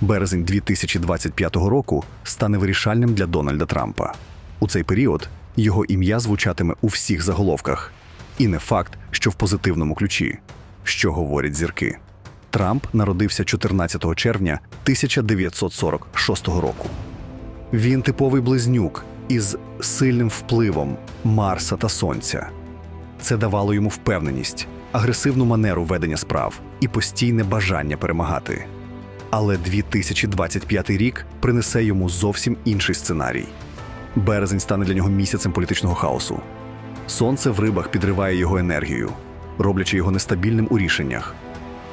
Березень 2025 року стане вирішальним для Дональда Трампа. У цей період його ім'я звучатиме у всіх заголовках. І не факт, що в позитивному ключі, що говорять зірки. Трамп народився 14 червня 1946 року. Він типовий близнюк із сильним впливом Марса та Сонця. Це давало йому впевненість, агресивну манеру ведення справ і постійне бажання перемагати. Але 2025 рік принесе йому зовсім інший сценарій. Березень стане для нього місяцем політичного хаосу. Сонце в рибах підриває його енергію, роблячи його нестабільним у рішеннях.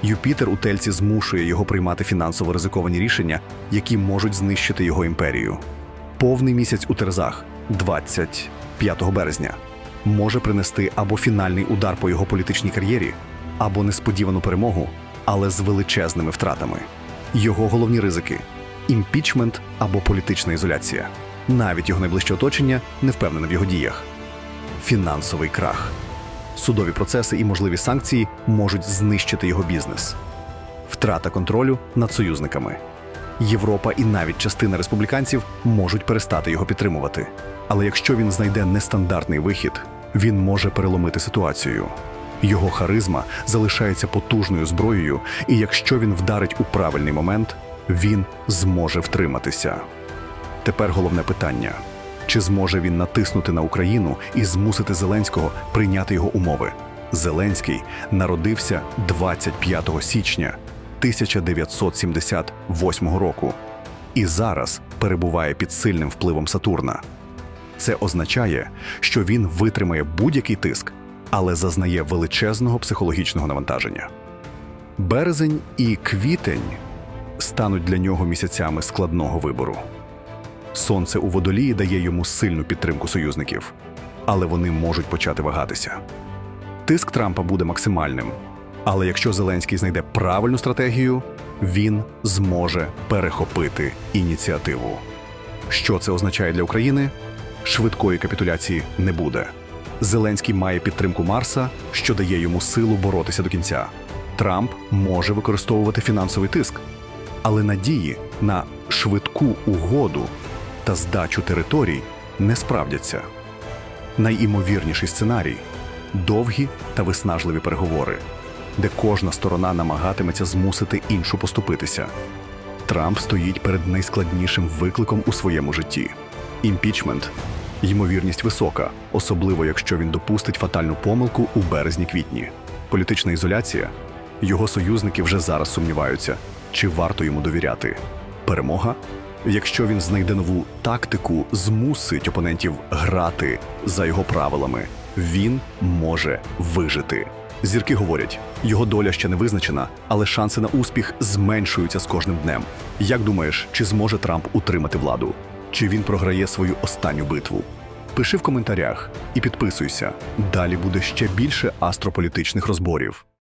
Юпітер у тельці змушує його приймати фінансово ризиковані рішення, які можуть знищити його імперію. Повний місяць у терзах 25 березня може принести або фінальний удар по його політичній кар'єрі, або несподівану перемогу, але з величезними втратами. Його головні ризики імпічмент або політична ізоляція. Навіть його найближче оточення не впевнене в його діях. Фінансовий крах. Судові процеси і можливі санкції можуть знищити його бізнес. Втрата контролю над союзниками. Європа і навіть частина республіканців можуть перестати його підтримувати. Але якщо він знайде нестандартний вихід, він може переломити ситуацію. Його харизма залишається потужною зброєю, і якщо він вдарить у правильний момент, він зможе втриматися. Тепер головне питання: чи зможе він натиснути на Україну і змусити Зеленського прийняти його умови? Зеленський народився 25 січня 1978 року і зараз перебуває під сильним впливом Сатурна. Це означає, що він витримає будь-який тиск, але зазнає величезного психологічного навантаження. Березень і квітень стануть для нього місяцями складного вибору. Сонце у водолії дає йому сильну підтримку союзників, але вони можуть почати вагатися. Тиск Трампа буде максимальним, але якщо Зеленський знайде правильну стратегію, він зможе перехопити ініціативу. Що це означає для України? Швидкої капітуляції не буде. Зеленський має підтримку Марса, що дає йому силу боротися до кінця. Трамп може використовувати фінансовий тиск, але надії на швидку угоду та здачу територій не справдяться. Найімовірніший сценарій довгі та виснажливі переговори, де кожна сторона намагатиметься змусити іншу поступитися. Трамп стоїть перед найскладнішим викликом у своєму житті імпічмент. Ймовірність висока, особливо якщо він допустить фатальну помилку у березні-квітні. Політична ізоляція. Його союзники вже зараз сумніваються, чи варто йому довіряти. Перемога. Якщо він знайде нову тактику, змусить опонентів грати за його правилами, він може вижити. Зірки говорять, його доля ще не визначена, але шанси на успіх зменшуються з кожним днем. Як думаєш, чи зможе Трамп утримати владу? Чи він програє свою останню битву? Пиши в коментарях і підписуйся. Далі буде ще більше астрополітичних розборів.